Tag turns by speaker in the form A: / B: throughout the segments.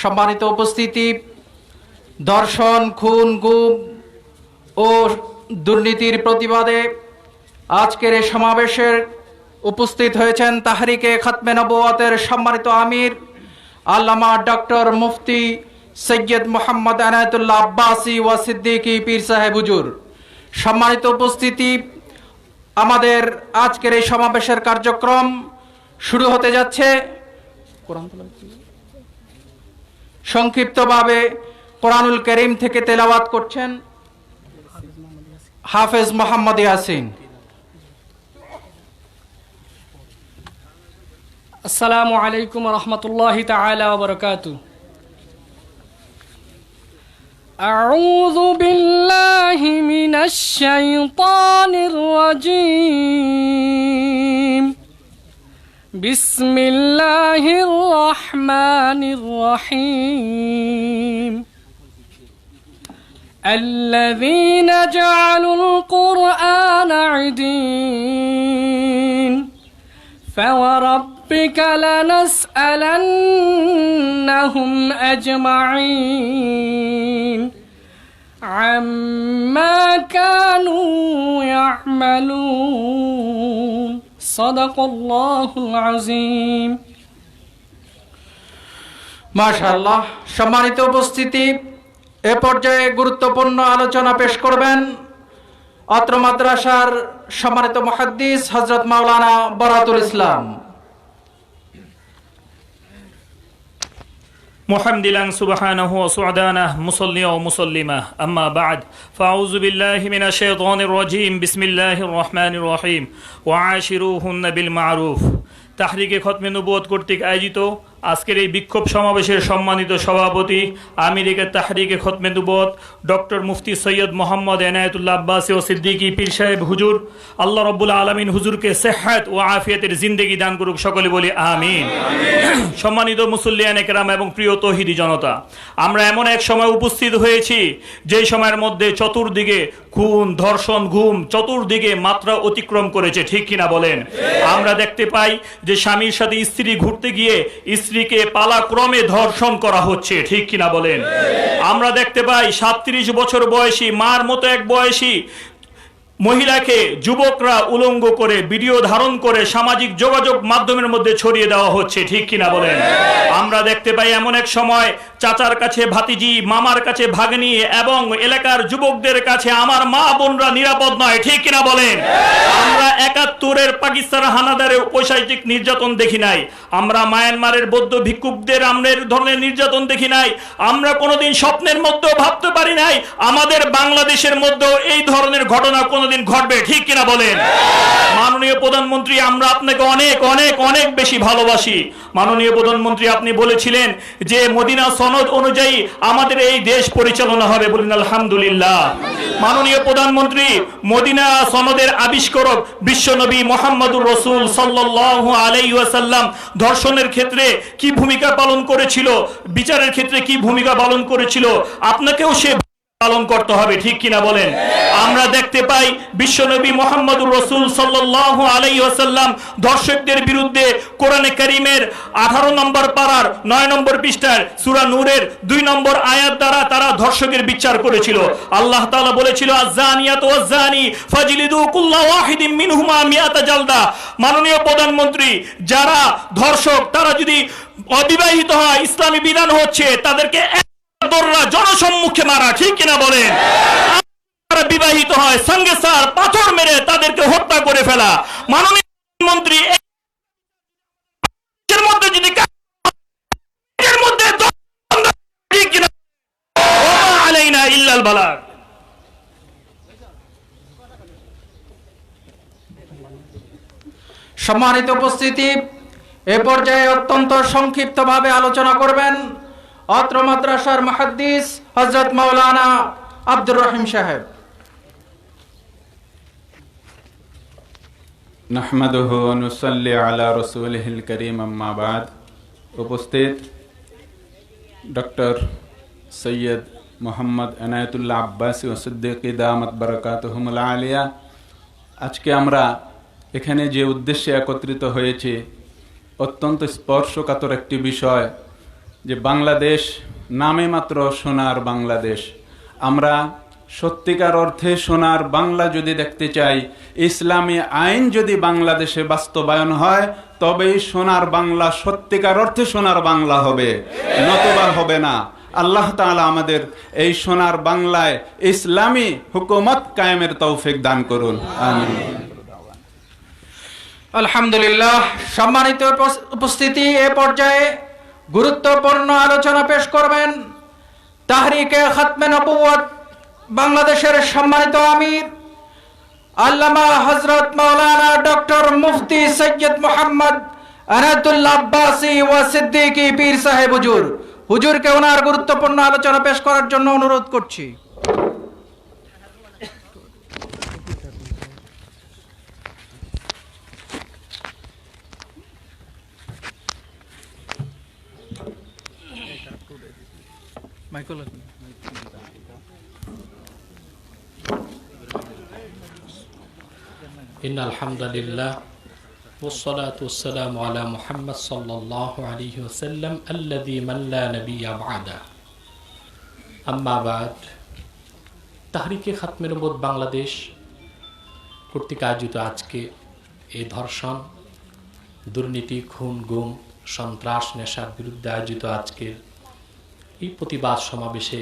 A: সম্মানিত উপস্থিতি, দর্শন, খুন, গুম ও দুর্নীতির প্রতিবাদে আজকের এই সমাবেশের উপস্থিত হয়েছেন তাহরিকে খাতমে নবুয়াতের সম্মানিত আমির, আল্লামা ডক্টর মুফতি সৈয়দ মোহাম্মদ আনায়তুল্লাহ আব্বাসি ওয়া সিদ্দিকী পীর সাহেব হুজুর সম্মানিত উপস্থিতি, আমাদের আজকের এই সমাবেশের কার্যক্রম শুরু হতে যাচ্ছে কোরআন? সংক্ষিপ্তভাবে কোরআনুল করিম থেকে তেলাওয়াত করছেন হাফেজ মোহাম্মদ ইয়াসিন
B: আসসালামু আলাইকুম রহমতুল্লাহ তাআলা ওয়া বারাকাতুহু أعوذ بالله من الشيطان الرجيم بسم الله الرحمن الرحيم. الذين جعلوا القرآن عدين. فوربك لنسألنهم أجمعين. عما كانوا يعملون. صدق الله العظيم
A: মাশাআল্লাহ সম্মানিত উপস্থিতি এ পর্যায়ে গুরুত্বপূর্ণ আলোচনা পেশ করবেন অত্র মাদ্রাসার সম্মানিত মুহাদ্দিস হজরত মাওলানা বরাতুল ইসলাম
C: محمدلا سبحانه وسعدانه مصليا ومسلمة أما بعد فأعوذ بالله من الشيطان الرجيم بسم الله الرحمن الرحيم وعاشروهن بالمعروف তাহরিকে খতমে নবুয়ত কর্তৃক আয়োজিত আজকের এই বিক্ষোভ সমাবেশের সম্মানিত সভাপতি আমেরিকার তাহরিকে খতমে নবুয়ত ডক্টর মুফতি সৈয়দ মোহাম্মদ এনায়েতুল্লাহ আব্বাসী ও সিদ্দিকী পীর সাহেব হুজুর, আল্লাহ রব্বুল আলমিন হুজুরকে সেহাত ও আফিয়াতের জিন্দেগি দান করুক সকলে বলি আমিন। সম্মানিত মুসল্লিয়ান একরাম এবং প্রিয় তহিদি জনতা, আমরা এমন এক সময় উপস্থিত হয়েছি যেই সময়ের মধ্যে চতুর্দিকে খুন, ধর্ষণ ঘুম চতুর্দিকে মাত্রা অতিক্রম করেছে, ঠিক কিনা বলেন? আমরা দেখতে পাই যে স্বামীর সাথে স্ত্রী ঘুরতে গিয়ে স্ত্রীকে পালাক্রমে ধর্ষণ করা হচ্ছে, ঠিক কিনা বলেন? আমরা দেখতে পাই সাতত্রিশ বছর বয়সী মার মতো এক বয়সী মহিলাকে যুবকরা উলঙ্গ করে ভিডিও ধারণ করে সামাজিক যোগাযোগ মাধ্যমের মধ্যে ছড়িয়ে দেওয়া হচ্ছে, ঠিক কিনা বলেন? আমরা দেখতে পাই এমন এক সময় চাচার কাছে ভাতিজি, মামার কাছে ভাগ্নি এবং এলাকার যুবকদের কাছে আমার মা বোনরা নিরাপদ নয়, ঠিক কিনা বলেন? আমরা একাত্তরের পাকিস্তান হানাদারের পৈশাচিক নির্যাতন দেখি নাই। আমরা মায়ানমারের বৌদ্ধ ভিক্ষুকদের আমনের ধরনের নির্যাতন দেখি নাই। আমরা কোনোদিন স্বপ্নের মধ্যেও ভাবতে পারি নাই, আমাদের বাংলাদেশের মধ্যেও এই ধরনের ঘটনা কোনোদিন ঘটবে, ঠিক কিনা বলেন? মাননীয় প্রধানমন্ত্রী, আমরা আপনাকে অনেক অনেক অনেক বেশি ভালোবাসি। মাননীয় প্রধানমন্ত্রী, আপনি বলেছিলেন যে মদিনা সনদ অনুযায়ী আমাদের এই দেশ পরিচালনা হবে বলেন, আলহামদুলিল্লাহ। মাননীয় প্রধানমন্ত্রী, মদিনা সনদের আবিষ্কারক বিশ্বনবী মোহাম্মদুর রসুল সাল্লাহ আলাইসাল্লাম ধর্ষণের ক্ষেত্রে কি ভূমিকা পালন করেছিল, বিচারের ক্ষেত্রে কি ভূমিকা পালন করেছিল, আপনাকেও সে পালন করতে হবে, ঠিক কিনা বলেন? আমরা দেখতে পাই বিশ্বনবী মোহাম্মদুর রসুল সাল্লাহ আলাই আসাল্লাম দর্শকদের বিরুদ্ধে কোরআনে করিমের আঠারো নম্বর পাড়ার নয় নম্বর পৃষ্ঠার সুরা নূরের দুই নম্বর আয়াত দ্বারা তারা ধর্ষকের বিচার করেছিল। আল্লাহ তাআলা বলেছিল আজানিয়াত ওয়াজানি ফাজিলিদু কুল্লা ওয়াহিদিম মিনহুমা মিয়াতা জালদা। মাননীয় প্রধানমন্ত্রী, যারা ধর্ষক তারা যদি অবিবাহিত হয়, ইসলামী বিধান হচ্ছে তাদেরকে জনসম্মুখে মারা, ঠিক কিনা বলেন? বিবাহিত হয়, সঙ্গে সার পাথর মেরে তাদেরকে হত্যা করে ফেলা। মাননীয় মন্ত্রী
A: সম্মানিত উপস্থিতি, এ পর্যায়ে অত্যন্ত সংক্ষিপ্তভাবে আলোচনা করবেন অত্র মাদ্রাসার মুহাদ্দিস হজরত মাওলানা আব্দুর রহিম সাহেব।
D: নাহমাদুহু নুসাল্লি আলা রসুলহিল করিম, আম্মা বাদ। উপস্থিত ডক্টর সৈয়দ মোহাম্মদ এনায়তুল্লাহ আব্বাসী ও দামত বরকাতহমুল আলিয়া। আজকে আমরা এখানে যে উদ্দেশ্যে একত্রিত হয়েছে, অত্যন্ত স্পর্শকাতর একটি বিষয় যে বাংলাদেশ নামে মাত্র সোনার বাংলাদেশ। আমরা সত্যিকার অর্থে সোনার বাংলা যদি দেখতে চাই, ইসলামী আইন যদি বাংলাদেশে বাস্তবায়ন হয়, তবেই সোনার বাংলা সত্যিকার অর্থে সোনার বাংলা হবে। নতবা হবে না। আল্লাহ তাআলা আমাদের এই সোনার বাংলায় ইসলামী হুকুমত কায়েমের তৌফিক দান করুন।
A: আলহামদুলিল্লাহ, সম্মানিত উপস্থিতি এ পর্যায়ে গুরুত্বপূর্ণ আলোচনা পেশ করবেন তাহরিকে খাতমে নবুয়ত বাংলাদেশের সম্মানিত আমির, আল্লামা হজরত মাওলানা ডক্টর মুফতি সৈয়দ মোহাম্মদ আনাতুল্লাহ আব্বাসি ওয়া সিদ্দিকী পীর সাহেব হুজুর। হুজুরকে ওনার গুরুত্বপূর্ণ আলোচনা পেশ করার জন্য অনুরোধ করছি। মাইকেল
E: إن الحمد لله والصلاة والسلام على محمد صلى الله عليه وسلم الذي من لا نبي بعده أما بعد তাহরিকে খাতমে নবুত বাংলাদেশ কর্তৃক আয়োজিত আজকে এই ধর্ষণ দুর্নীতি খুন গুম সন্ত্রাস নেশার বিরুদ্ধে আয়োজিত আজকের এই প্রতিবাদ সমাবেশে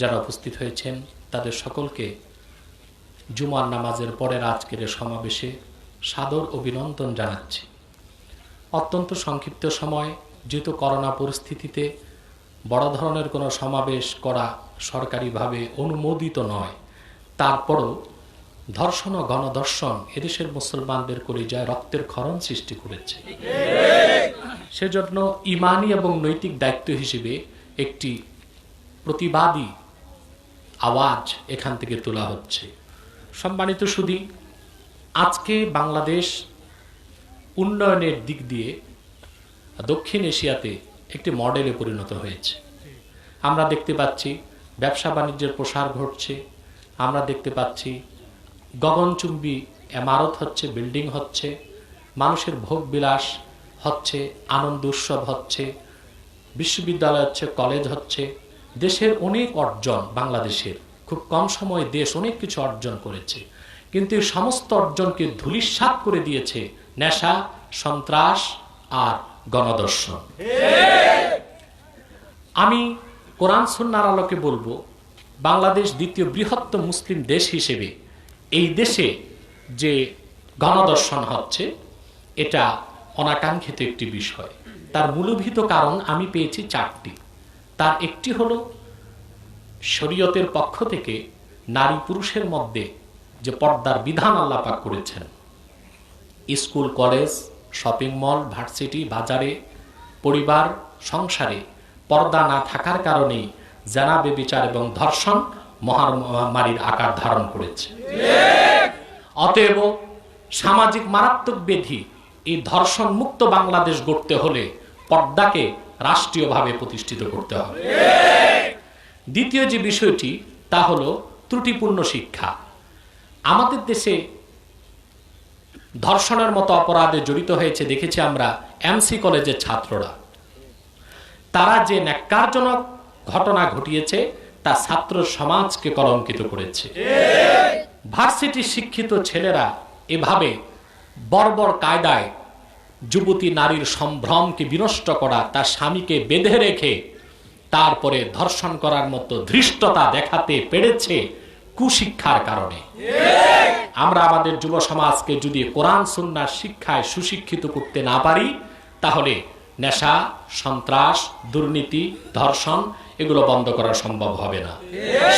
E: যারা উপস্থিত হয়েছেন, তাদের সকলকে জুমার নামাজের পরের আজকের সমাবেশে সাদর অভিনন্দন জানাচ্ছি। অত্যন্ত সংক্ষিপ্ত সময়, যেহেতু করোনা পরিস্থিতিতে বড় ধরনের কোনো সমাবেশ করা সরকারিভাবে অনুমোদিত নয়, তারপরও ধর্ষণ ও গণধর্ষণ এদেশের মুসলমানদের কলিজায় রক্তের ক্ষরণ সৃষ্টি করেছে। সেজন্য ইমানি এবং নৈতিক দায়িত্ব হিসেবে একটি প্রতিবাদী আওয়াজ এখান থেকে তোলা হচ্ছে। সম্মানিত সুদী, আজকে বাংলাদেশ উন্নয়নের দিক দিয়ে দক্ষিণ এশিয়াতে একটি মডেলে পরিণত হয়েছে। আমরা দেখতে পাচ্ছি ব্যবসা বাণিজ্যের প্রসার ঘটছে, আমরা দেখতে পাচ্ছি গগনচুম্বী এমারত হচ্ছে, বিল্ডিং হচ্ছে, মানুষের ভোগ বিলাস হচ্ছে, আনন্দ উৎসব হচ্ছে বিশ্ববিদ্যালয় হচ্ছে কলেজ হচ্ছে, দেশের অনেক অর্জন বাংলাদেশের। খুব কম সময়ে দেশ অনেক কিছু অর্জন করেছে। কিন্তু এই সমস্ত অর্জনকে ধূলিসাৎ করে দিয়েছে নেশা, সন্ত্রাস আর গণদর্শন আমি কোরআন সন্ন্যার আলোকে বলব, বাংলাদেশ দ্বিতীয় বৃহত্তম মুসলিম দেশ হিসেবে এই দেশে যে গণদর্শন হচ্ছে, এটা অনাকাঙ্ক্ষিত একটি বিষয়। তার মূলভূত কারণ আমি পেয়েছি চারটি। তার একটি হলো, শরীয়তের পক্ষ থেকে নারী পুরুষের মধ্যে যে পর্দার বিধান আল্লাপাক করেছেন, school, college, shopping mall, varsity, বাজারে, পরিবার, সংসারে পর্দা না থাকার কারণেই জানাবে বিচার এবং ধর্ষণ মহামারীর আকার ধারণ করেছে। অতএব সামাজিক মারাত্মক ব্যাধি এই ধর্ষণ মুক্ত বাংলাদেশ গড়তে হলে পর্দাকে রাষ্ট্রীয়ভাবে প্রতিষ্ঠিত করতে হবে। দ্বিতীয় যে বিষয়টি, তা হলো ত্রুটিপূর্ণ শিক্ষা। আমাদের দেশে ধর্ষণের মতো অপরাধে জড়িত হয়েছে, দেখেছি আমরা এমসি কলেজের ছাত্ররা। তারা যে ন্যাক্কারজনক ঘটনা ঘটিয়েছে, তা ছাত্র সমাজকে কলঙ্কিত করেছে। ভার্সিটি শিক্ষিত ছেলেরা এভাবে বর্বর কায়দায় যুবতী নারীর সম্ভ্রমকে বিনষ্ট করা, তার স্বামীকে বেঁধে রেখে তারপরে ধর্ষণ করার মতো ধৃষ্টতা দেখাতে পেরেছে কুশিক্ষার কারণে। আমরা আমাদের যুব সমাজকে যদি কোরআন সুন্নার শিক্ষায় সুশিক্ষিত করতে না পারি, তাহলে নেশা, সন্ত্রাস, দুর্নীতি, ধর্ষণ এগুলো বন্ধ করা সম্ভব হবে না।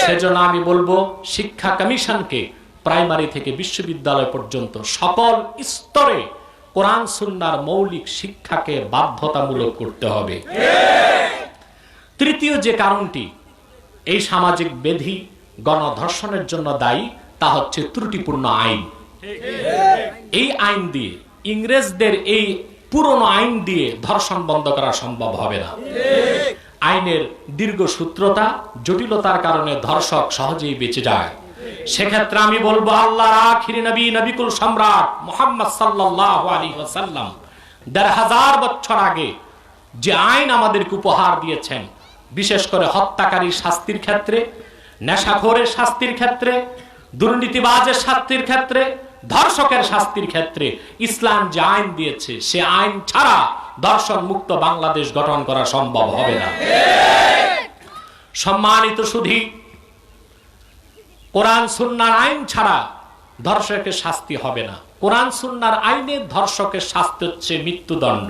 E: সেজন্য আমি বলব, শিক্ষা কমিশনকে প্রাইমারি থেকে বিশ্ববিদ্যালয় পর্যন্ত সকল স্তরে কোরআন সুন্নার মৌলিক শিক্ষাকে বাধ্যতামূলক করতে হবে। তৃতীয় যে কারণটি, এই সামাজিক বেধি গণধর্ষণের জন্য দায়ী, তা হচ্ছে ত্রুটিপূর্ণ আইন। এই আইন দিয়ে ইংরেজদের এই পুরনো আইন দিয়ে ধর্ষণ বন্ধ করা সম্ভব হবে না। আইনের দীর্ঘ সূত্রতা জটিলতার কারণে ধর্ষক সহজেই বেঁচে যায়। সেক্ষেত্রে আমি বলব আল্লাহর আখিরি নবী নবিকুল সম্রাট মোহাম্মদ সাল্লাল্লাহু আলাইহি ওয়াসাল্লাম। দেড় হাজার বছর আগে যে আইন আমাদেরকে উপহার দিয়েছেন বিশেষ করে হত্যাকারীর শাস্তির ক্ষেত্রে নেশাখোরের শাস্তির ক্ষেত্রে দুর্নীতিবাজের শাস্তির ক্ষেত্রে ধর্ষকের শাস্তির ক্ষেত্রে ইসলাম যে আইন দিয়েছে সে আইন ছাড়া দর্শন মুক্ত বাংলাদেশ গঠন করা সম্ভব হবে না। সম্মানিত সুধী কোরআন সুন্নার আইন ছাড়া ধর্ষকের শাস্তি হবে না। কোরআন সুন্নার আইনে ধর্ষকের শাস্তি হচ্ছে মৃত্যুদণ্ড।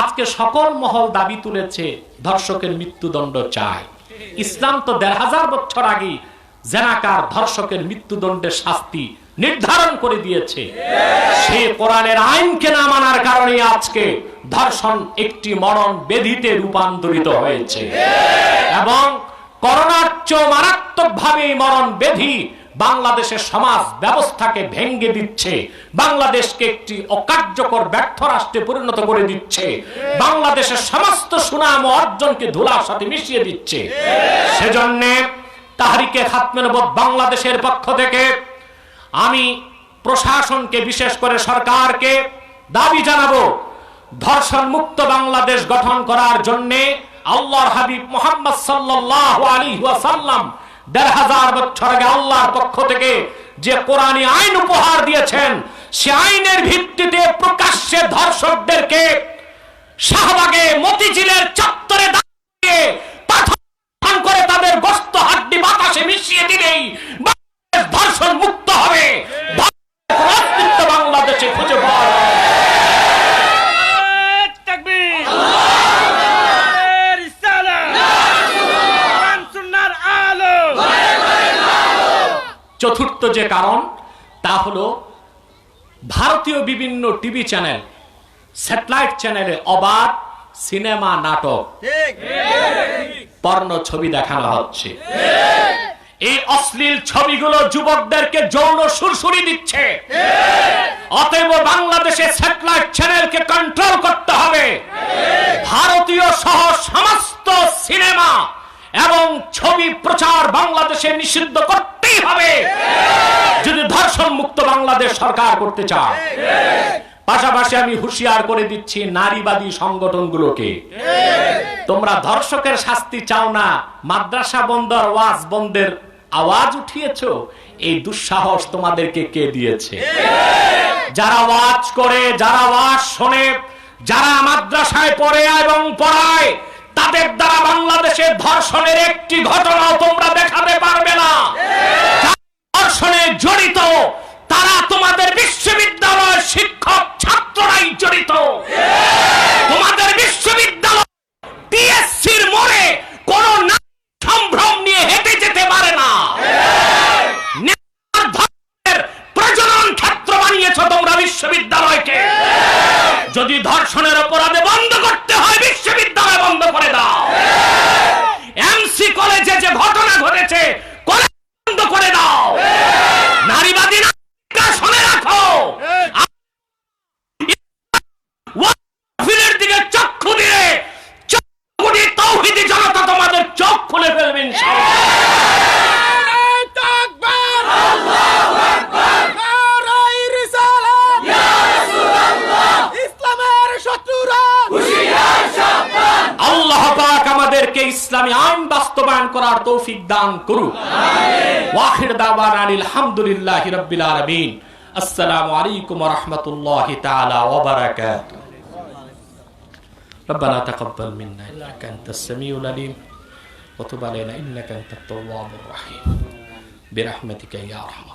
E: আজকে সকল মহল দাবি তুলেছে, ধর্ষকের মৃত্যুদণ্ড চায় ইসলাম তো দেড় হাজার বছর আগে জেনাকার ধর্ষকের মৃত্যুদণ্ডের শাস্তি নির্ধারণ করে দিয়েছে। সে কোরআনের আইনকে না মানার কারণে আজকে ধর্ষণ একটি মরণ বেধিতে রূপান্তরিত হয়েছে। এবং করোনার চেয়ে মারাত্মক ভাবে মরণ বেধি বাংলাদেশের সমাজ ব্যবস্থাকে ভেঙ্গে দিচ্ছে। বাংলাদেশকে একটি অকার্যকর ব্যর্থ রাষ্ট্রে পরিণত করে দিচ্ছে। বাংলাদেশের সমস্ত সুনাম ও অর্জনকে ধুলার সাথে মিশিয়ে দিচ্ছে। সেজন্য তাহারিকে বাংলাদেশের পক্ষ থেকে আমি প্রশাসনকে, বিশেষ করে সরকারকে দাবি জানাব ধর্ষণ মুক্ত বাংলাদেশ গঠন করার জন্য আল্লাহর হাবিব মোহাম্মদ সাল্লাল্লাহু আলাইহি ওয়াসাল্লাম দেড় হাজার বছর আগে আল্লাহর পক্ষ থেকে যে কোরআনী আইন উপহার দিয়েছেন, সে আইনের ভিত্তিতে প্রকাশ্যে ধর্ষকদেরকে শাহবাগে মতিঝিলের চত্বরে দাঁড়িয়ে পাথর করে তাদের গোস্ত হাড্ডি বাতাসে মিশিয়ে দিলেই ধর্ষণ মুক্ত হবে ধর্ষণের কোনো অস্তিত্ব বাংলাদেশে খুঁজে পাওয়া যাবে না। চতুর্থ যে কারণ তা হলো ভারতীয় বিভিন্ন টিভি চ্যানেল স্যাটেলাইট চ্যানেলে অবাধ সিনেমা নাটক পর্ণ ছবি দেখানো হচ্ছে। এই অশ্লীল ছবিগুলো যুবকদেরকে যৌন সুরসুরি দিচ্ছে। অতএব বাংলাদেশের স্যাটেলাইট চ্যানেলকে কন্ট্রোল করতে হবে। ভারতীয় সহ সমস্ত এবং ছবি প্রচার বাংলাদেশে নিষিদ্ধ করতেই হবে। যদি ধর্ষণ মুক্ত বাংলাদেশ সরকার করতে চায়, পাশাপাশি আমি হুঁশিয়ার করে দিচ্ছি নারীবাদী সংগঠনগুলোকে। তোমরা ধর্ষকের শাস্তি চাও না, মাদ্রাসা বন্দর, ওয়াজ বন্ধের আওয়াজ উঠিয়েছ? এই দুঃসাহস তোমাদেরকে কে দিয়েছে? যারা ওয়াজ করে, যারা ওয়াজ শোনে, যারা মাদ্রাসায় পড়ে এবং পড়ায়, তাদের ধর্ষণের একটি ঘটনাও তোমরা দেখাতে পারবে না। ধর্ষণে জড়িত, তারা তোমাদের বিশ্ববিদ্যালয়ের শিক্ষক ছাত্ররাই জড়িত। তোমাদের বিশ্ববিদ্যালয় মোড়ে কোন সম্ভ্রম নিয়ে হেঁটে যেতে পারে না। প্রজনন ক্ষেত্র বানিয়েছ তোমরা বিশ্ববিদ্যালয়কে। যদি ধর্ষণের অপরাধে বন্ধ করতে হয়, বিশ্ববিদ্যালয় বন্ধ করে দাও। কলেজে যে ঘটনা ঘটেছে কলেজ বন্ধ করে দাও নারীবাদী নায়িকা শুনে রাখো ওয়াকিলের দিকে চক্ষু দিয়ে চক্ষুটি তৌহিদি জনতা তোমাদের চোখ খুলে ফেলবে ইনশাআল্লাহ। আল্লাহ পাক আমাদেরকে ইসলামী আইন বাস্তবায়ন করার তৌফিক দান করুক ওয়াখির দাওয়ানা আলহামদুলিল্লাহি রাব্বিল আলামিন আসসালামু আলাইকুম ওয়া রাহমাতুল্লাহি তাআলা ওয়া বারাকাতুহু ربنا تقبل منا انك انت السميع العليم وتب علينا انك انت التواب الرحيم برحمتك يا ارحم الراحمين